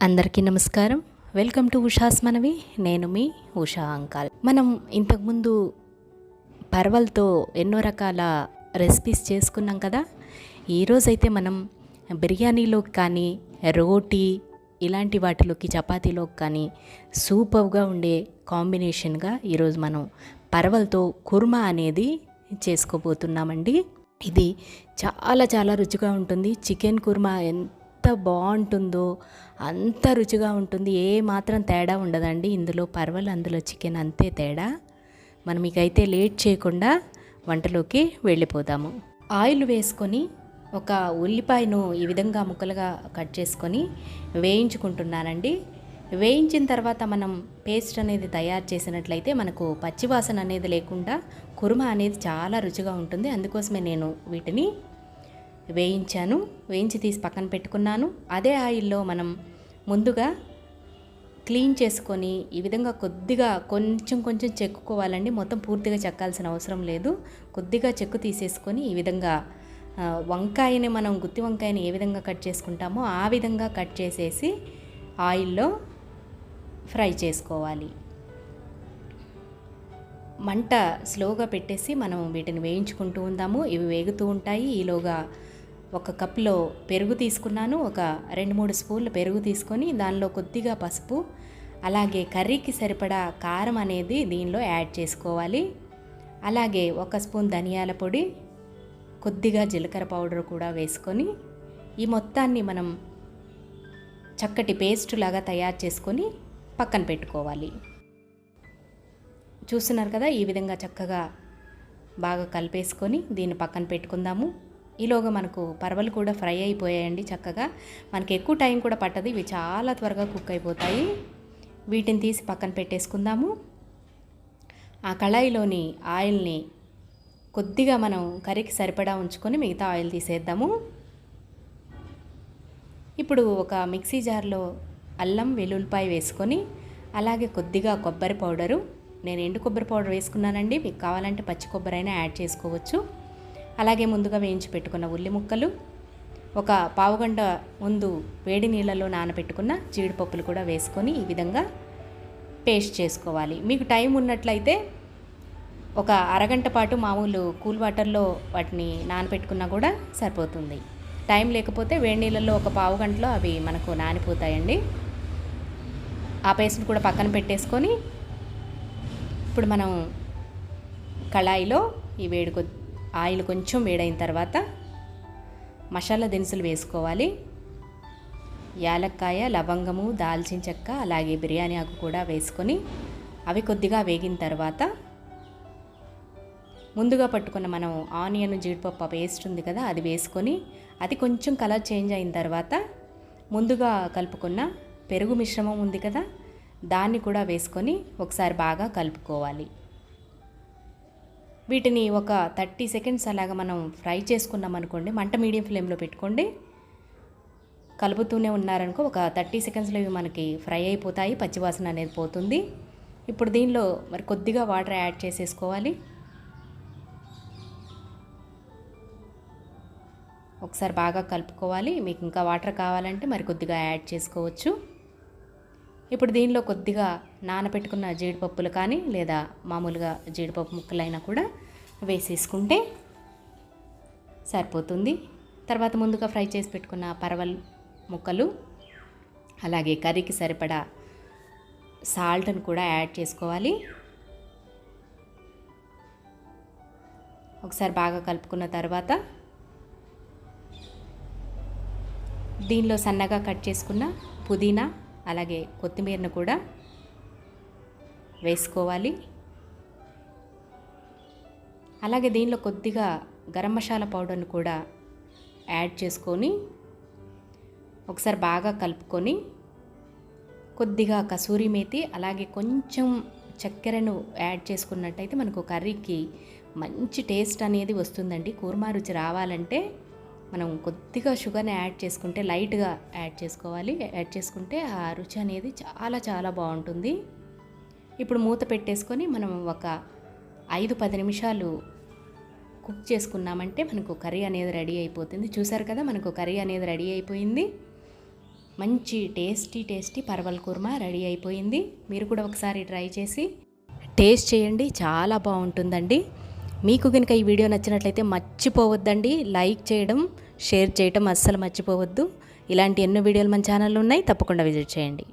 అందరికీ నమస్కారం. Welcome to Usha's మనవి. నేను మీ ఉషా అంకాల్. మనం ఇంతకుముందు పర్వల్తో ఎన్నో రకాల రెసిపీస్ చేసుకున్నాం కదా. ఈరోజైతే మనం బిర్యానీలోకి కానీ రోటీ ఇలాంటి వాటిలోకి చపాతీలోకి కానీ సూపర్గా ఉండే కాంబినేషన్గా ఈరోజు మనం పర్వల్తో కుర్మా అనేది చేసుకోబోతున్నామండి. ఇది చాలా చాలా రుచిగా ఉంటుంది. చికెన్ కుర్మా ఎంత బాగుంటుందో అంత రుచిగా ఉంటుంది. ఏ మాత్రం తేడా ఉండదండి. ఇందులో పర్వలు అందులో చికెన్ అంతే తేడా. మనం ఇకైతే లేట్ చేయకుండా వంటలోకి వెళ్ళిపోదాము. ఆయిల్ వేసుకొని ఒక ఉల్లిపాయను ఈ విధంగా ముక్కలుగా కట్ చేసుకొని వేయించుకుంటున్నానండి. వేయించిన తర్వాత మనం పేస్ట్ అనేది తయారు చేసినట్లయితే మనకు పచ్చివాసన అనేది లేకుండా కుర్మ అనేది చాలా రుచిగా ఉంటుంది. అందుకోసమే నేను వీటిని వేయించాను వేయించి తీసి పక్కన పెట్టుకున్నాను. అదే ఆయిల్లో మనం ముందుగా క్లీన్ చేసుకొని ఈ విధంగా కొద్దిగా కొంచెం కొంచెం చెక్కుకోవాలండి. మొత్తం పూర్తిగా చెక్కాల్సిన అవసరం లేదు. కొద్దిగా చెక్కు తీసేసుకొని ఈ విధంగా వంకాయని మనం గుత్తి వంకాయని ఏ విధంగా కట్ చేసుకుంటామో ఆ విధంగా కట్ చేసేసి ఆయిల్లో ఫ్రై చేసుకోవాలి. మంట స్లోగా పెట్టేసి మనం వీటిని వేయించుకుంటూ ఉందాము. ఇవి వేగుతూ ఉంటాయి. ఈలోగా ఒక కప్లో పెరుగు తీసుకున్నాను. ఒక రెండు మూడు స్పూన్లు పెరుగు తీసుకొని దానిలో కొద్దిగా పసుపు అలాగే కర్రీకి సరిపడా కారం అనేది దీనిలో యాడ్ చేసుకోవాలి. అలాగే ఒక స్పూన్ ధనియాల పొడి కొద్దిగా జీలకర్ర పౌడర్ కూడా వేసుకొని ఈ మొత్తాన్ని మనం చక్కటి పేస్ట్ లాగా తయారు చేసుకొని పక్కన పెట్టుకోవాలి. చూస్తున్నారు కదా ఈ విధంగా చక్కగా బాగా కలిపేసుకొని దీన్ని పక్కన పెట్టుకుందాము. ఈలోగా మనకు పరవలు కూడా ఫ్రై అయిపోయాయండి చక్కగా. మనకి ఎక్కువ టైం కూడా పట్టదు. ఇవి చాలా త్వరగా కుక్ అయిపోతాయి. వీటిని తీసి పక్కన పెట్టేసుకుందాము. ఆ కళాయిలోని ఆయిల్ని కొద్దిగా మనం కర్రీకి సరిపడా ఉంచుకొని మిగతా ఆయిల్ తీసేద్దాము. ఇప్పుడు ఒక మిక్సీ జార్లో అల్లం వెల్లుల్లిపాయ వేసుకొని అలాగే కొద్దిగా కొబ్బరి పౌడరు. నేను ఎండు కొబ్బరి పౌడర్ వేసుకున్నానండి. మీకు కావాలంటే పచ్చి కొబ్బరి అయినా యాడ్ చేసుకోవచ్చు. అలాగే ముందుగా వేయించి పెట్టుకున్న ఉల్లి ముక్కలు ఒక పావుగంట ముందు వేడి నీళ్ళలో నానబెట్టుకున్న జీడిపప్పులు కూడా వేసుకొని ఈ విధంగా పేస్ట్ చేసుకోవాలి. మీకు టైం ఉన్నట్లయితే ఒక అరగంట పాటు మామూలు కూల్ వాటర్లో వాటిని నానబెట్టుకున్నా కూడా సరిపోతుంది. టైం లేకపోతే వేడి నీళ్ళల్లో ఒక పావు గంటలో అవి మనకు నానిపోతాయండి. ఆ పేస్ట్ కూడా పక్కన పెట్టేసుకొని ఇప్పుడు మనం కళాయిలో ఈ వేడి ఆయిల్ కొంచెం వేడైన తర్వాత మసాలా దినుసులు వేసుకోవాలి. యాలక్కాయ లవంగము దాల్చిన చెక్క అలాగే బిర్యానీ ఆకు కూడా వేసుకొని అవి కొద్దిగా వేగిన తర్వాత ముందుగా పట్టుకున్న మనం ఆనియన్ జీడిపప్పు పేస్ట్ ఉంది కదా అది వేసుకొని అది కొంచెం కలర్ చేంజ్ అయిన తర్వాత ముందుగా కలుపుకున్న పెరుగు మిశ్రమం ఉంది కదా దాన్ని కూడా వేసుకొని ఒకసారి బాగా కలుపుకోవాలి. వీటిని ఒక థర్టీ సెకండ్స్ అలాగా మనం ఫ్రై చేసుకున్నాం అనుకోండి మంట మీడియం ఫ్లేమ్లో పెట్టుకోండి. కలుపుతూనే ఉన్నారనుకో ఒక థర్టీ సెకండ్స్లో ఇవి మనకి ఫ్రై అయిపోతాయి పచ్చివాసన అనేది పోతుంది. ఇప్పుడు దీనిలో మరి కొద్దిగా వాటర్ యాడ్ చేసేసుకోవాలి. ఒకసారి బాగా కలుపుకోవాలి. మీకు ఇంకా వాటర్ కావాలంటే మరి కొద్దిగా యాడ్ చేసుకోవచ్చు. ఇప్పుడు దీనిలో కొద్దిగా నానబెట్టుకున్న జీడిపప్పులు కానీ లేదా మామూలుగా జీడిపప్పు ముక్కలైనా కూడా వేసేసుకుంటే సరిపోతుంది. తర్వాత ముందుగా ఫ్రై చేసి పెట్టుకున్న పరవల్ ముక్కలు అలాగే కర్రీకి సరిపడా సాల్ట్ని కూడా యాడ్ చేసుకోవాలి. ఒకసారి బాగా కలుపుకున్న తర్వాత దీనిలో సన్నగా కట్ చేసుకున్న పుదీనా అలాగే కొత్తిమీరను కూడా వేసుకోవాలి. అలాగే దీనిలో కొద్దిగా గరం మసాలా పౌడర్ను కూడా యాడ్ చేసుకొని ఒకసారి బాగా కలుపుకొని కొద్దిగా కసూరి మేతి అలాగే కొంచెం చక్కెరను యాడ్ చేసుకున్నట్టయితే మనకు కర్రీకి మంచి టేస్ట్ అనేది వస్తుందండి. కూర్మా రుచి రావాలంటే మనం కొద్దిగా షుగర్ని యాడ్ చేసుకుంటే లైట్గా యాడ్ చేసుకోవాలి. యాడ్ చేసుకుంటే ఆ రుచి అనేది చాలా చాలా బాగుంటుంది. ఇప్పుడు మూత పెట్టేసుకొని మనం ఒక ఐదు పది నిమిషాలు కుక్ చేసుకున్నామంటే మనకు కర్రీ అనేది రెడీ అయిపోతుంది. చూసారు కదా మనకు కర్రీ అనేది రెడీ అయిపోయింది. మంచి tasty tasty parwal kurma ready అయిపోయింది. మీరు కూడా ఒకసారి ట్రై చేసి టేస్ట్ చేయండి. చాలా బాగుంటుందండి. మీకు కనుక ఈ వీడియో నచ్చినట్లయితే మర్చిపోవద్దండి. లైక్ చేయడం షేర్ చేయడం అస్సలు మర్చిపోవద్దు. ఇలాంటి ఎన్నో వీడియోలు మన ఛానల్లో ఉన్నాయి. తప్పకుండా విజిట్ చేయండి.